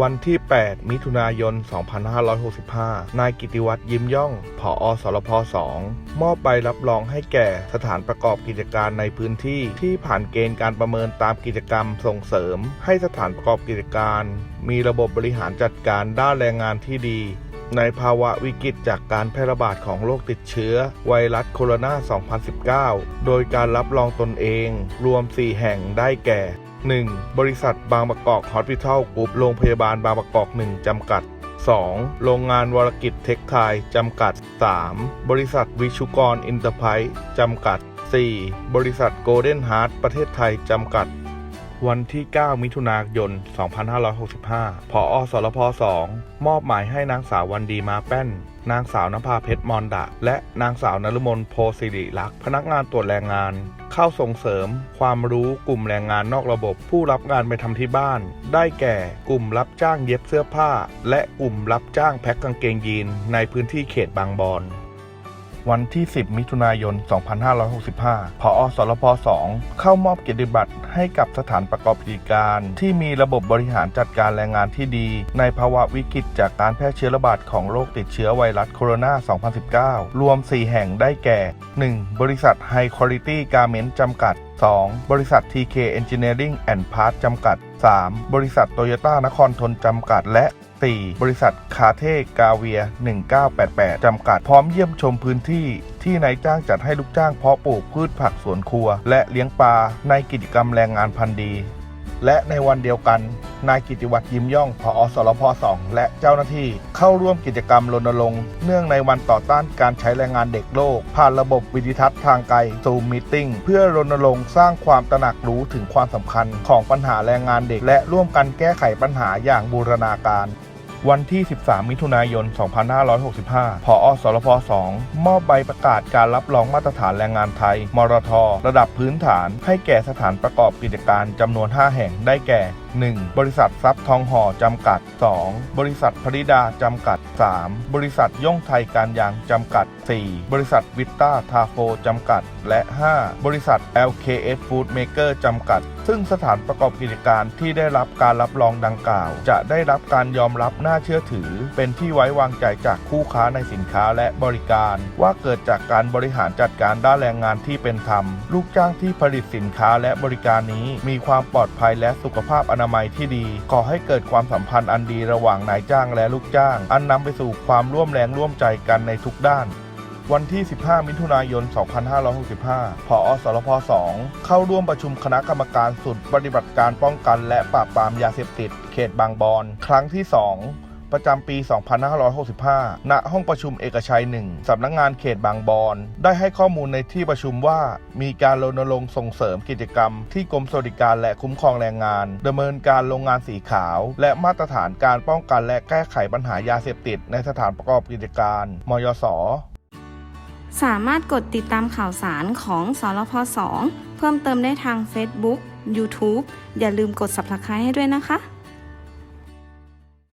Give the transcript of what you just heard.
วันที่ 8 มิถุนายน 2565 นายกิติวัตรยิ้มย่องผอสรพ2มอบใบรับรองให้แก่สถานประกอบกิจการในพื้นที่ที่ผ่านเกณฑ์การประเมินตามกิจกรรมส่งเสริม ให้สถานประกอบกิจการ มีระบบบริหารจัดการด้านแรงงานที่ดีในภาวะวิกฤตจากการแพร่ระบาดของโรคติดเชื้อ ไวรัสโคโรนา 2019 โดยการรับรองตนเอง รวม 4 แห่งได้แก่ 1. บริษัทบางประกอบฮอสพิทอลกรุ๊ปโรงพยาบาลบางประกอบ1จำกัด 2. โรงงานวรกิจเทคไทยจำกัด 3. บริษัทวิชุกรอินเตอร์ไพรส์จำกัด 4. บริษัทโกลเด้นฮาร์ดประเทศไทยจำกัด วันที่ 9 มิถุนายน 2565ผอสรพ2มอบหมายให้นางสาววันดีมาแป้น นางสาวนภาเพชรมอนดะ และนางสาวนฤมลโพสิริลักษ์พนักงานตรวจแรงงาน เข้าส่งเสริม ความรู้กลุ่มแรงงานนอกระบบ ผู้รับงานไปทำที่บ้าน ได้แก่กลุ่มรับจ้างเย็บเสื้อผ้า และกลุ่มรับจ้างแพ็คกางเกงยีนในพื้นที่เขตบางบอน วันที่ 10 มิถุนายน 2565 ผอสรพ2เข้ามอบเกียรติบัตรให้กับสถานประกอบกิจการ ที่มีระบบบริหารจัดการแรงงานที่ดี ในภาวะวิกฤตจากการแพร่เชื้อระบาดของโรคติดเชื้อไวรัสโคโรนา 2019 รวม 4 แห่งได้แก่ 1. บริษัท High Quality Garment จำกัด 2. บริษัท TK Engineering and Parts จำกัด 3. บริษัทโตโยต้านครทนจำกัด และ 4. บริษัทคาเทกาเวีย 1988 จำกัดพร้อมเยี่ยมชมพื้นที่ที่นายจ้างจัดให้ลูกจ้างเพาะปลูกพืชผักสวนครัว และเลี้ยงปลาในกิจกรรมแรงงานพันธุ์ดี และในวันเดียวกัน นายกิติวัตรยิ้มย่องผอสรพ2และเจ้าหน้าที่ เข้าร่วมกิจกรรมรณรงค์เนื่องในวันต่อต้านการใช้แรงงานเด็กโลก ผ่านระบบวิดิทัศน์ทางไกลซูมมิ팅เพื่อรณรงค์สร้างความตระหนักรู้ถึงความสำคัญของปัญหาแรงงานเด็ก และร่วมกันแก้ไขปัญหาอย่างบูรณาการ วันที่ 13 มิถุนายน 2565ผออสรพ 2 มอบใบประกาศการรับรองมาตรฐานแรงงานไทย มรท ระดับพื้นฐาน ให้แก่สถานประกอบกิจการจำนวน 5 แห่ง ได้แก่ 1. บริษัททรัพย์ทองห่อจำกัด 2. บริษัทพริดาจำกัด 3. บริษัทย่งไทยการยางจำกัด 4. บริษัทวิตต้าทาโฟจำกัด และ 5. บริษัท LKS Food Maker จำกัด ซึ่งสถานประกอบกิจการที่ได้รับการรับรองดังกล่าว จะได้รับการยอมรับน่าเชื่อถือ เป็นที่ไว้วางใจจากคู่ค้าในสินค้าและบริการ ว่าเกิดจากการบริหารจัดการด้านแรงงานที่เป็นธรรม ลูกจ้างที่ผลิตสินค้าและบริการนี้ มีความปลอดภัยและสุขภาพอนามัยที่ดีก่อให้เกิดความสัมพันธ์อันดีระหว่างนายจ้างและลูกจ้าง อันนำไปสู่ความร่วมแรงร่วมใจกันในทุกด้าน วันที่ 15 มิถุนายน 2565 ผอสรพ 2 เข้าร่วมประชุมคณะกรรมการสุดปฏิบัติการป้องกันและปราบปรามยาเสพติด เขตบางบอน ครั้งที่ 2ประจำปี 2565 ณ ห้องประชุมเอกชัย 1 สำนักงงานเขตบางบอน ได้ให้ข้อมูลในที่ประชุมว่า มีการรณรงค์ส่งเสริมกิจกรรม ที่กรมสวัสดิการและคุ้มครองแรงงานดำเนินการโรงงานสีขาว และมาตรฐานการป้องกันและแก้ไขปัญหายาเสพติดในสถานประกอบกิจการ มยศ สามารถกดติดตามข่าวสารของสรพ2เพิ่มเติมได้ทาง Facebook YouTube อย่าลืมกด Subscribe ให้ด้วยนะคะ